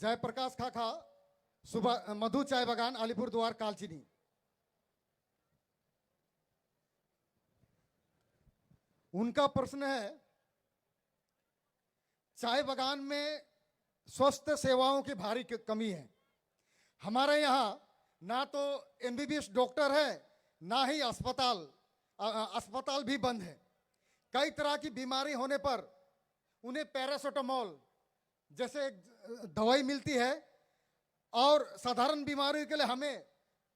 जयप्रकाश खाखा, सुबह मधु चाय बागान अलीपुर द्वार कालचिनी। उनका प्रश्न है, चाय बागान में स्वस्थ सेवाओं की भारी कमी है। हमारे यहाँ ना तो एमबीबीएस डॉक्टर है, ना ही अस्पताल अस्पताल भी बंद है। कई तरह की बीमारी होने पर उन्हें पैरासीटामोल जैसे एक दवाई मिलती है और साधारण बीमारी के लिए हमें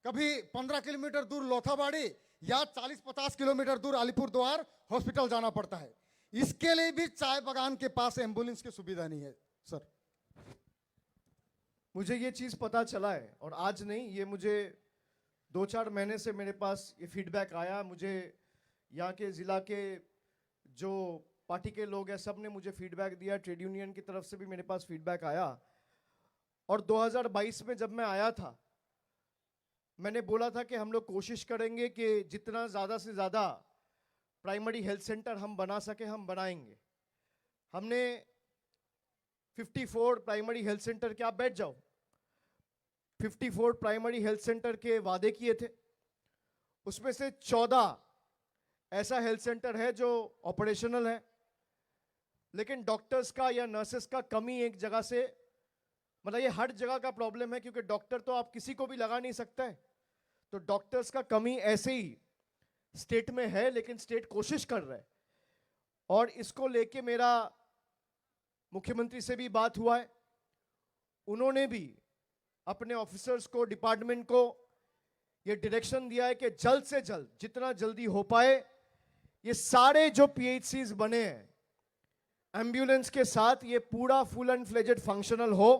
कभी पंद्रह किलोमीटर दूर लोथाबाड़ी या चालीस पचास किलोमीटर दूर अलीपुर द्वार हॉस्पिटल जाना पड़ता है। इसके लिए भी चाय बागान के पास एंबुलेंस की सुविधा नहीं है, सर। मुझे ये चीज़ पता चला है और आज नहीं, ये मुझे दो चार महीने से मेरे पास ये फीडबैक आया। मुझे यहाँ के ज़िला के जो पार्टी के लोग हैं, सबने मुझे फीडबैक दिया ट्रेड यूनियन की तरफ़ से भी मेरे पास फीडबैक आया। और 2022 में जब मैं आया था, मैंने बोला था कि हम लोग कोशिश करेंगे कि जितना ज़्यादा से ज़्यादा प्राइमरी हेल्थ सेंटर हम बना सके, हम बनाएँगे। हमने 54 प्राइमरी हेल्थ सेंटर के, आप बैठ जाओ। 54 प्राइमरी हेल्थ सेंटर के वादे किए थे। उसमें से 14 ऐसा हेल्थ सेंटर है जो ऑपरेशनल है। लेकिन डॉक्टर्स का या नर्सेस का कमी एक जगह से मतलब ये हर जगह का प्रॉब्लम है क्योंकि डॉक्टर तो आप किसी को भी लगा नहीं सकते हैं। तो डॉक्टर्स का कमी ऐसे ही स्टेट में है, लेकिन स्टेट कोशिश कर रहा है। और इसको लेके मेरा मुख्यमंत्री से भी बात हुआ है। उन्होंने भी अपने ऑफिसर्स को डिपार्टमेंट को ये डायरेक्शन दिया है कि जल्द से जल्द, जितना जल्दी हो पाए, ये सारे जो पीएचसीज बने हैं एंबुलेंस के साथ ये पूरा फुल एंड फ्लेजेड फंक्शनल हो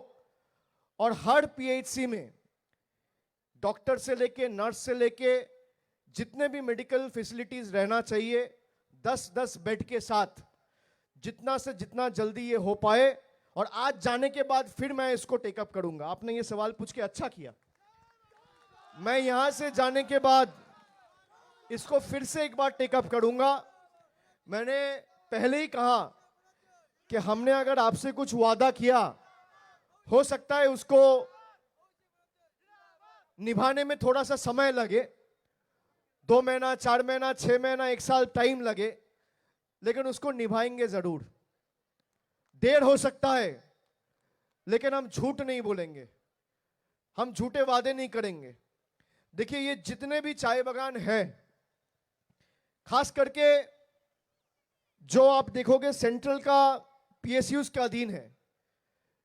और हर पीएचसी में डॉक्टर से लेके नर्स से लेके जितने भी मेडिकल फैसिलिटीज़ रहना चाहिए 10-10 बेड के साथ जितना से जितना जल्दी ये हो पाए और आज जाने के बाद फिर मैं इसको टेकअप करूँगा। आपने ये सवाल पूछ के अच्छा किया। मैं यहाँ से जाने के बाद इसको फिर से एक बार टेकअप करूँगा। मैंने पहले ही कहा कि हमने अगर आपसे कुछ वादा किया, हो सकता है उसको निभाने में थोड़ा सा समय लगे। दो महीना, चार महीना, छह महीना, एक साल टाइम लगे, लेकिन उसको निभाएँगे ज़रूर। देर हो सकता है, लेकिन हम झूठ नहीं बोलेंगे। हम झूठे वादे नहीं करेंगे। देखिए, ये जितने भी चाय बागान है, खास करके जो आप देखोगे, सेंट्रल का पीएसयूज के अधीन है।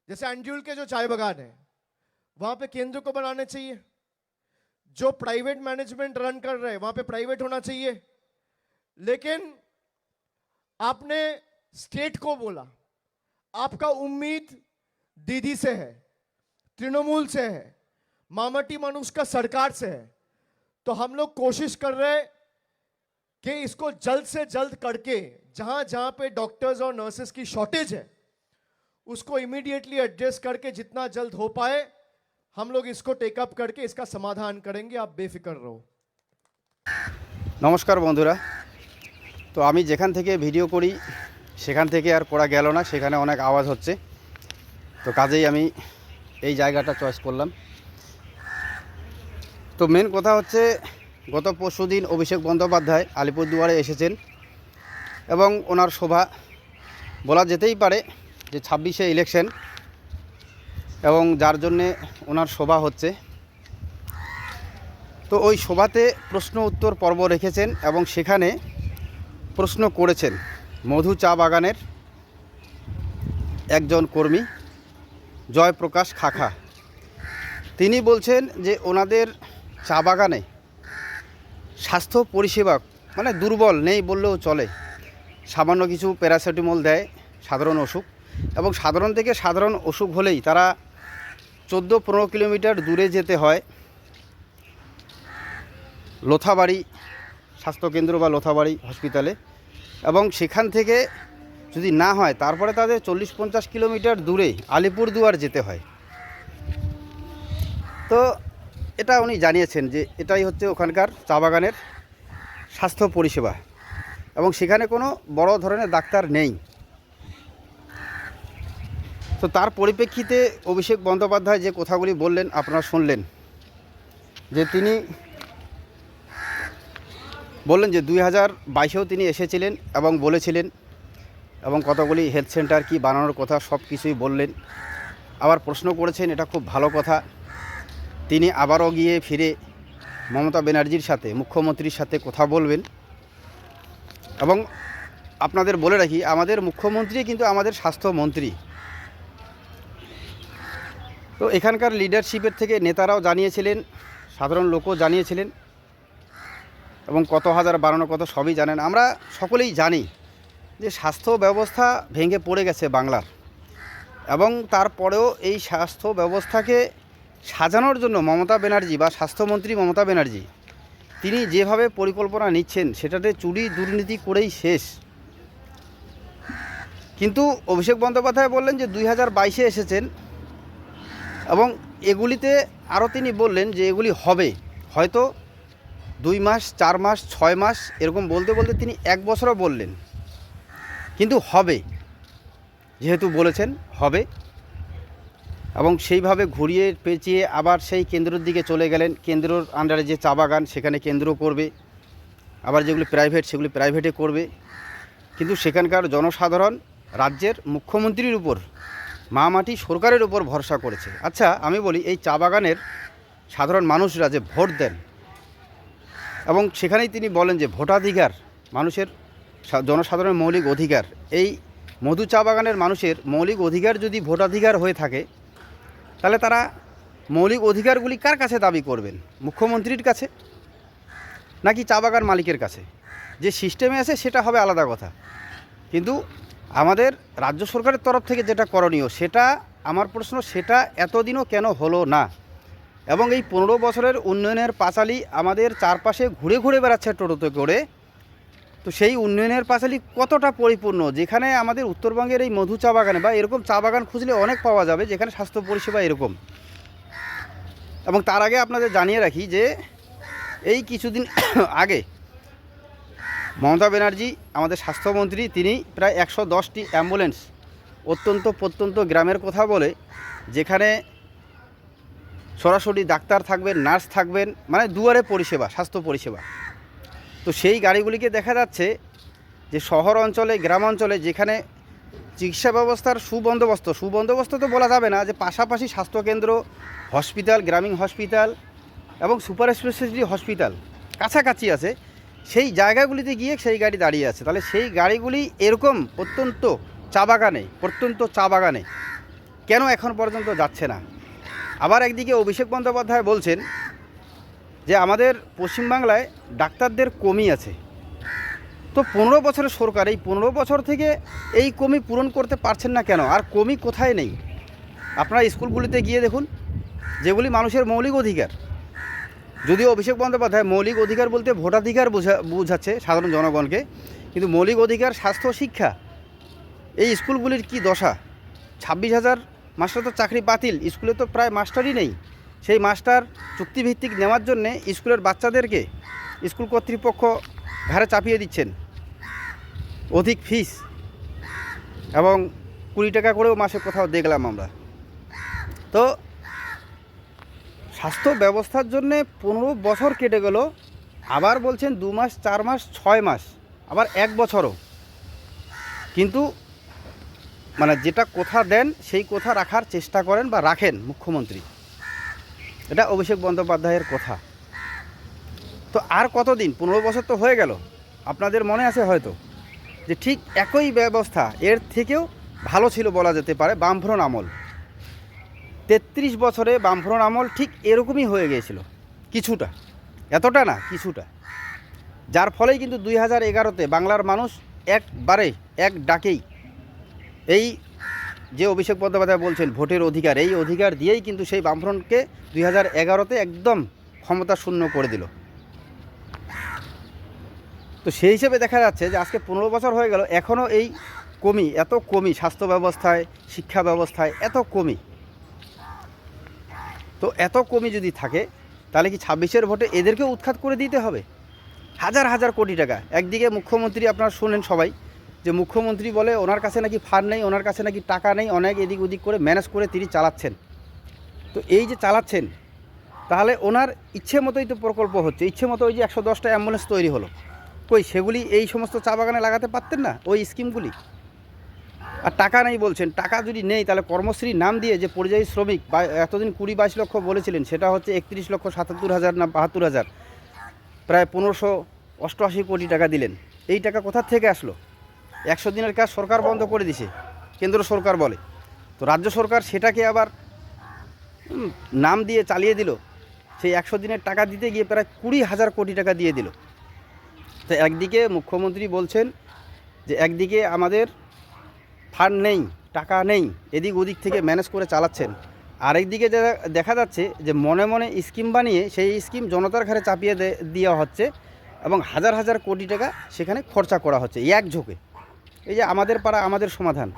जैसे एंड्यूल के जो चाय बागान है, वहाँ पे केंद्र को बनाने चाहिए। जो प्राइवेट मैनेजमेंट रन कर रहे हैं, वहाँ पे प्राइवेट होना चाहिए। लेकिन आपने स्टेट को बोला, आपका उम्मीद दीदी से है, तृणमूल से है, मामटी मनुष्य का सरकार से है तो हम लोग कोशिश कर रहे हैं कि इसको जल्द से जल्द करके जहां जहां पे डॉक्टर्स और नर्सेस की शॉर्टेज है उसको इमीडिएटली एडजस्ट करके जितना जल्द हो पाए हम लोग इसको टेकअप करके इसका समाधान करेंगे आप बेफिक्र रहो নমস্কার বন্ধুরা তো আমি যেখান থেকে ভিডিও করি সেখান থেকে আর করা গেল না সেখানে অনেক আওয়াজ হচ্ছে তো কাজেই আমি এই জায়গাটা চয়েস করলাম তো মেন কথা হচ্ছে গত পরশু দিন অভিষেক বন্দ্যোপাধ্যায় আলিপুরদুয়ারে এসেছেন এবং ওনার শোভা বলা যেতেই পারে যে ছাব্বিশে ইলেকশন এবং যার জন্যে ওনার শোভা হচ্ছে। তো ওই সভাতে প্রশ্ন উত্তর পর্ব রেখেছেন এবং সেখানে প্রশ্ন করেছেন মধু চা বাগানের একজন কর্মী জয়প্রকাশ খাখা। তিনি বলছেন যে ওনাদের চা বাগানে স্বাস্থ্য পরিষেবা মানে দুর্বল, নেই বললেও চলে। সামান্য কিছু প্যারাসিটামল দেয়, সাধারণ অসুখ। এবং সাধারণ থেকে সাধারণ অসুখ হলেই তারা চোদ্দ পনেরো কিলোমিটার দূরে যেতে হয়। লোথাবাড়ি স্বাস্থ্যকেন্দ্র বা লোথাবাড়ি হসপিটালে। এবং সেখান থেকে যদি না হয়, তারপরে তাদের চল্লিশ পঞ্চাশ কিলোমিটার দূরে আলিপুরদুয়ার যেতে হয়। তো এটা উনি জানিয়েছেন যে এটাই হচ্ছে ওখানকার চা বাগানের স্বাস্থ্য পরিষেবা এবং সেখানে কোনো বড় ধরনের ডাক্তার নেই। তো তার পরিপ্রেক্ষিতে অভিষেক বন্দ্যোপাধ্যায় যে কথাগুলি বললেন, আপনারা শুনলেন যে তিনি বললেন যে দুই হাজার বাইশেও তিনি এসেছিলেন এবং বলেছিলেন এবং কতগুলি হেলথ সেন্টার কি বানানোর কথা সব কিছুই বললেন। আবার প্রশ্ন করেছেন, এটা খুব ভালো কথা। তিনি আবারও গিয়ে ফিরে মমতা ব্যানার্জির সাথে, মুখ্যমন্ত্রীর সাথে কথা বলবেন। এবং আপনাদের বলে রাখি, আমাদের মুখ্যমন্ত্রী কিন্তু আমাদের স্বাস্থ্যমন্ত্রী। তো এখানকার লিডারশিপের থেকে নেতারাও জানিয়েছিলেন, সাধারণ লোকও জানিয়েছিলেন, এবং কত হাজার বাড়ানো কত সবই জানেন। আমরা সকলেই জানি যে স্বাস্থ্য ব্যবস্থা ভেঙে পড়ে গেছে বাংলার। এবং তারপরেও এই স্বাস্থ্য ব্যবস্থাকে সাজানোর জন্য মমতা ব্যানার্জি বা স্বাস্থ্যমন্ত্রী মমতা ব্যানার্জি, তিনি যেভাবে পরিকল্পনা নিচ্ছেন, সেটাতে চুরি, দুর্নীতি করেই শেষ। কিন্তু অভিষেক বন্দ্যোপাধ্যায় বললেন যে দুই হাজার বাইশে এসেছেন এবং এগুলিতে আরও তিনি বললেন যে এগুলি হবে। হয়তো দুই মাস, চার মাস, ছয় মাস এরকম বলতে বলতে তিনি এক বছরও বললেন। কিন্তু হবে, যেহেতু বলেছেন, হবে। এবং সেইভাবে ঘুরিয়ে পেঁচিয়ে আবার সেই কেন্দ্রের দিকে চলে গেলেন। কেন্দ্রর আন্ডারে যে চা বাগান, সেখানে কেন্দ্র করবে। আবার যেগুলি প্রাইভেট সেগুলি প্রাইভেটে করবে। কিন্তু সেখানকার জনসাধারণ রাজ্যের মুখ্যমন্ত্রীর উপর, মা মাটি সরকারের উপর ভরসা করেছে। আচ্ছা আমি বলি, এই চা বাগানের সাধারণ মানুষরা যে ভোট দেন, এবং সেখানেই তিনি বলেন যে ভোটাধিকার, মানুষের জনসাধারণের মৌলিক অধিকার। এই মধু চা বাগানের মানুষের মৌলিক অধিকার যদি ভোটাধিকার হয়ে থাকে তাহলে তারা মৌলিক অধিকারগুলি কার কাছে দাবি করবেন? মুখ্যমন্ত্রীর কাছে? নাকি চা বাগান মালিকের কাছে? যে সিস্টেমে আছে, সেটা হবে আলাদা কথা। কিন্তু আমাদের রাজ্য সরকারের তরফ থেকে যেটা করণীয়, সেটা আমার প্রশ্ন, সেটা এতদিনও কেন হলো না? এবং এই পনেরো বছরের উন্নয়নের পাঁচালি আমাদের চারপাশে ঘুরে ঘুরে বেড়াচ্ছে টোটোতে করে। তো সেই উন্নয়নের পাঁচালি কতটা পরিপূর্ণ? যেখানে আমাদের উত্তরবঙ্গের এই মধু চা বাগানে বা এরকম চা বাগান খুঁজলে অনেক পাওয়া যাবে, যেখানে স্বাস্থ্য পরিষেবা এরকম। এবং তার আগে আপনাদের জানিয়ে রাখি যে, এই কিছুদিন আগে মমতা ব্যানার্জি, আমাদের স্বাস্থ্যমন্ত্রী, তিনি প্রায় একশো দশটি অ্যাম্বুলেন্স অত্যন্ত প্রত্যন্ত গ্রামের কথা বলে, যেখানে সরাসরি ডাক্তার থাকবেন, নার্স থাকবেন মানে দুয়ারে পরিষেবা, স্বাস্থ্য পরিষেবা। তো সেই গাড়িগুলিকে দেখা যাচ্ছে যে শহর অঞ্চলে, গ্রাম অঞ্চলে যেখানে চিকিৎসা ব্যবস্থার সুবন্দোবস্ত সুবন্দোবস্ত তো বলা যাবে না, যে পাশাপাশি স্বাস্থ্যকেন্দ্র, হসপিটাল, গ্রামীণ হসপিটাল এবং সুপার স্পেশালিটি হসপিটাল কাছাকাছি আছে, সেই জায়গাগুলিতে গিয়ে সেই গাড়ি দাঁড়িয়ে আছে। তাহলে সেই গাড়িগুলি এরকম অত্যন্ত চা বাগানে প্রত্যন্ত চা বাগানে কেন এখন পর্যন্ত যাচ্ছে না? আবার একদিকে অভিষেক বন্দ্যোপাধ্যায় বলছেন যে আমাদের পশ্চিমবাংলায় ডাক্তারদের কমি আছে। তো পনেরো বছরের সরকার, এই পনেরো বছর থেকে এই কমি পূরণ করতে পারছেন না কেন? আর কমি কোথায় নেই? আপনারা স্কুলগুলিতে গিয়ে দেখুন, যেগুলি মানুষের মৌলিক অধিকার। যদিও অভিষেক বন্দ্যোপাধ্যায় মৌলিক অধিকার বলতে ভোটাধিকার বোঝা, বোঝাচ্ছে সাধারণ জনগণকে, কিন্তু মৌলিক অধিকার, স্বাস্থ্য, শিক্ষা, এই স্কুলগুলির কি দশা? ছাব্বিশ হাজার মাস্টার তো চাকরি বাতিল, স্কুলে তো প্রায় মাস্টারই নেই। সেই মাস্টার চুক্তিভিত্তিক নেওয়ার জন্যে স্কুলের বাচ্চাদেরকে স্কুল কর্তৃপক্ষ ঘাড়ে চাপিয়ে দিচ্ছেন। অধিক ফিস এবং কুড়ি টাকা করেও মাসে কোথাও দেখলাম আমরা। তো স্বাস্থ্য ব্যবস্থার জন্য পনেরো বছর কেটে গেল, আবার বলছেন দু মাস, চার মাস, ছয় মাস, আবার এক বছরও। কিন্তু মানে যেটা কথা দেন, সেই কথা রাখার চেষ্টা করেন বা রাখেন মুখ্যমন্ত্রী। এটা অভিষেক বন্দ্যোপাধ্যায়ের কথা। তো আর কতদিন? পনেরো বছর তো হয়ে গেল। আপনাদের মনে আছে হয়তো যে ঠিক একই ব্যবস্থা এর থেকেও ভালো ছিল বলা যেতে পারে বামফ্রন আমল। তেত্রিশ বছরে বামফ্রন আমল ঠিক এরকমই হয়ে গিয়েছিল, কিছুটা। এতটা না, কিছুটা। যার ফলেই কিন্তু দুই হাজার এগারোতে বাংলার মানুষ একবারে, এক ডাকেই এই যে অভিষেক বন্দ্যোপাধ্যায় বলছেন, ভোটের অধিকার। এই অধিকার দিয়েই কিন্তু সেই বামফ্রন্টকে দুই হাজার এগারোতে একদম ক্ষমতা শূন্য করে দিল। তো সেই হিসেবে দেখা যাচ্ছে যে আজকে পনেরো বছর হয়ে গেল এখনও এই কমি, এত কমি, স্বাস্থ্য ব্যবস্থায়, শিক্ষা ব্যবস্থায়, এত কমি। তো এত কমি যদি থাকে, তাহলে কি ছাব্বিশের ভোটে এদেরকেও উৎখাত করে দিতে হবে? হাজার হাজার কোটি টাকা। একদিকে মুখ্যমন্ত্রী আপনারা শুনেন সবাই যে মুখ্যমন্ত্রী বলে ওনার কাছে নাকি ফান্ড নেই, ওনার কাছে নাকি টাকা নেই, অনেক এদিক ওদিক করে ম্যানেজ করে তিনি চালাচ্ছেন। তো এই যে চালাচ্ছেন, তাহলে ওনার ইচ্ছে মতোই তো প্রকল্প হচ্ছে, ইচ্ছে মতো ওই যে একশো দশটা অ্যাম্বুলেন্স তৈরি হলো। কই, সেগুলি এই সমস্ত চা বাগানে লাগাতে পারতেন না, ওই স্কিমগুলি? আর টাকা নেই বলছেন, টাকা যদি নেই, তাহলে কর্মশ্রী নাম দিয়ে যে পরিযায়ী শ্রমিক বা এতদিন কুড়ি বাইশ লক্ষ বলেছিলেন, সেটা হচ্ছে একত্রিশ লক্ষ সাতাত্তর হাজার না বাহাত্তর হাজার, প্রায় পনেরোশো অষ্টআশি কোটি টাকা দিলেন। এই টাকা কোথার থেকে আসলো? একশো দিনের কাজ সরকার বন্ধ করে দিছে, কেন্দ্র সরকার বলে। তো রাজ্য সরকার সেটাকে আবার নাম দিয়ে চালিয়ে দিল। সেই একশো দিনের টাকা দিতে গিয়ে প্রায় কুড়ি হাজার কোটি টাকা দিয়ে দিল। তো একদিকে মুখ্যমন্ত্রী বলছেন যে, একদিকে আমাদের ফান্ড নেই, টাকা নেই, এদিক ওদিক থেকে ম্যানেজ করে চালাচ্ছেন। আরেকদিকে দেখা যাচ্ছে যে, মনে মনে স্কিম বানিয়ে সেই স্কিম জনতার ঘাড়ে চাপিয়ে দেওয়া হচ্ছে এবং হাজার হাজার কোটি টাকা সেখানে খরচা করা হচ্ছে, এক ঝোঁকে। এই যে আমাদের পাড়া, আমাদের সমাধান।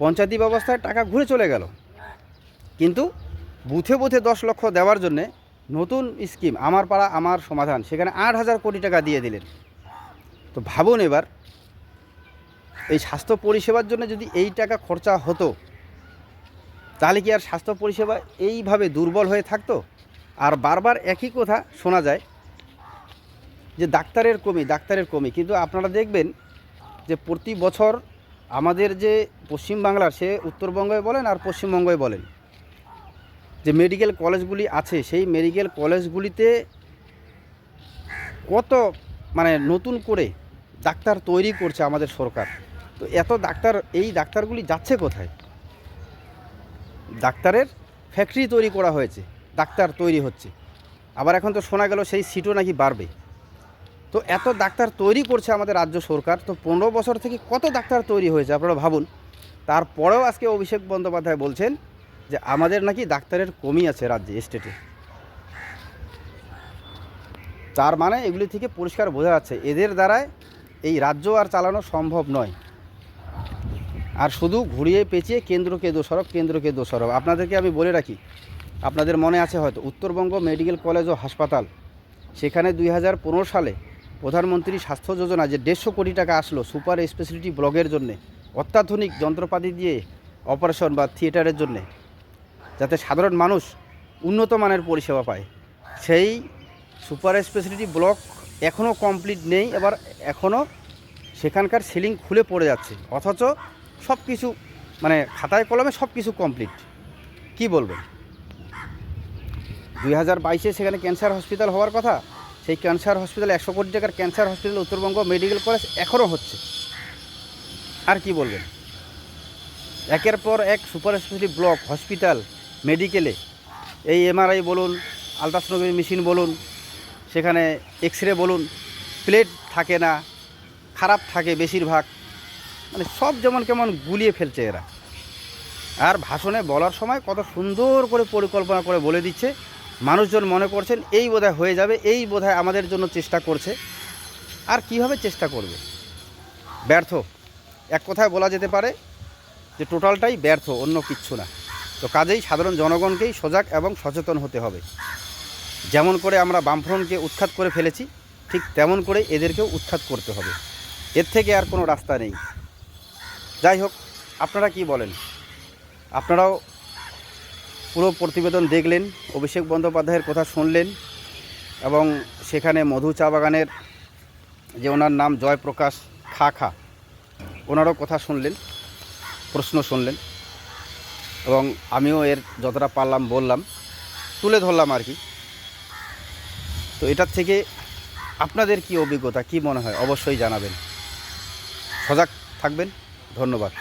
পঞ্চায়েতি ব্যবস্থায় টাকা ঘুরে চলে গেল। কিন্তু বুথে বুথে দশ লক্ষ দেওয়ার জন্যে নতুন স্কিম, আমার পাড়া, আমার সমাধান, সেখানে আট হাজার কোটি টাকা দিয়ে দিলেন। তো ভাবুন এবার, এই স্বাস্থ্য পরিষেবার জন্য যদি এই টাকা খরচা হতো, তাহলে কি আর স্বাস্থ্য পরিষেবা এইভাবে দুর্বল হয়ে থাকতো? আর বারবার একই কথা শোনা যায় যে ডাক্তারের কমি ডাক্তারের কমি। কিন্তু আপনারা দেখবেন যে প্রতি বছর আমাদের যে পশ্চিমবাংলার সে উত্তরবঙ্গে বলেন আর পশ্চিমবঙ্গে বলেন, যে মেডিকেল কলেজগুলি আছে, সেই মেডিকেল কলেজগুলিতে কত মানে নতুন করে ডাক্তার তৈরি করছে আমাদের সরকার। তো এত ডাক্তার, এই ডাক্তারগুলি যাচ্ছে কোথায়? ডাক্তারের ফ্যাক্টরি তৈরি করা হয়েছে, ডাক্তার তৈরি হচ্ছে। আবার এখন তো শোনা গেল সেই সিটও নাকি বাড়বে। তো এত ডাক্তার তৈরি করছে আমাদের রাজ্য সরকার, তো পনেরো বছর থেকে কত ডাক্তার তৈরি হয়েছে আপনারা ভাবুন। তারপরেও আজকে অভিষেক বন্দ্যোপাধ্যায় বলছেন যে আমাদের নাকি ডাক্তারের কমি আছে রাজ্যে স্টেটে তার মানে এগুলি থেকে পরিষ্কার বোঝা যাচ্ছে, এদের দ্বারায় এই রাজ্য আর চালানো সম্ভব নয়। আর শুধু ঘুরিয়ে পেঁচিয়ে কেন্দ্রকে দোষারোপ কেন্দ্রকে দোষারোপ। আপনাদেরকে আমি বলে রাখি, আপনাদের মনে আছে হয়তো, উত্তরবঙ্গ মেডিকেল কলেজ ও হাসপাতাল, সেখানে দুই হাজার পনেরো সালে প্রধানমন্ত্রী স্বাস্থ্য যোজনা যে দেড়শো কোটি টাকা আসলো সুপার স্পেশালিটি ব্লগের জন্যে, অত্যাধুনিক যন্ত্রপাতি দিয়ে অপারেশন বা থিয়েটারের জন্যে, যাতে সাধারণ মানুষ উন্নত মানের পরিষেবা পায়। সেই সুপার স্পেশালিটি ব্লক এখনও কমপ্লিট নেই, এবার এখনও সেখানকার সিলিং খুলে পড়ে যাচ্ছে। অথচ সব কিছু মানে খাতায় কলমে সব কিছু কমপ্লিট। কি বলবেন? দুই হাজার বাইশে সেখানে ক্যান্সার হসপিটাল হওয়ার কথা সেই ক্যান্সার হসপিটাল, একশো কোটি টাকার cancer hospital Uttarbanga medical college এখনও হচ্ছে। আর কি বলবেন? একের পর এক সুপার স্পেশালিটি ব্লক, হসপিটাল, মেডিকেলে। এই এমআরআই বলুন, আলট্রাসোনোগ্রাফি মেশিন বলুন, সেখানে এক্স রে বলুন, প্লেট থাকে না, খারাপ থাকে বেশিরভাগ। মানে সব যেমন কেমন গুলিয়ে ফেলছে এরা। আর ভাষণে বলার সময় কত সুন্দর করে পরিকল্পনা করে বলে দিচ্ছে মানুষজন মনে করছেন এই বোধহয় হয়ে যাবে, এই বোধহয় আমাদের জন্য চেষ্টা করছে। আর কীভাবে চেষ্টা করবে? ব্যর্থ। এক কথায় বলা যেতে পারে যে টোটালটাই ব্যর্থ, অন্য কিচ্ছু না। তো কাজেই সাধারণ জনগণকেই সজাগ এবং সচেতন হতে হবে। যেমন করে আমরা বামফ্রন্টকে উৎখাত করে ফেলেছি, ঠিক তেমন করে এদেরকেও উৎখাত করতে হবে। এর থেকে আর কোনো রাস্তা নেই। যাই হোক, আপনারা কি বলেন? আপনারাও পুরো প্রতিবেদন দেখলেন, অভিষেক বন্দ্যোপাধ্যায়ের কথা শুনলেন এবং সেখানে মধু চা বাগানের যে ওনার নাম জয়প্রকাশ খা খা, ওনারও কথা শুনলেন, প্রশ্ন শুনলেন এবং আমিও এর যতটা পারলাম বললাম, তুলে ধরলাম আর কি। তো এটার থেকে আপনাদের কি অভিজ্ঞতা, কি মনে হয়? অবশ্যই জানাবেন। সজাগ থাকবেন। ধন্যবাদ।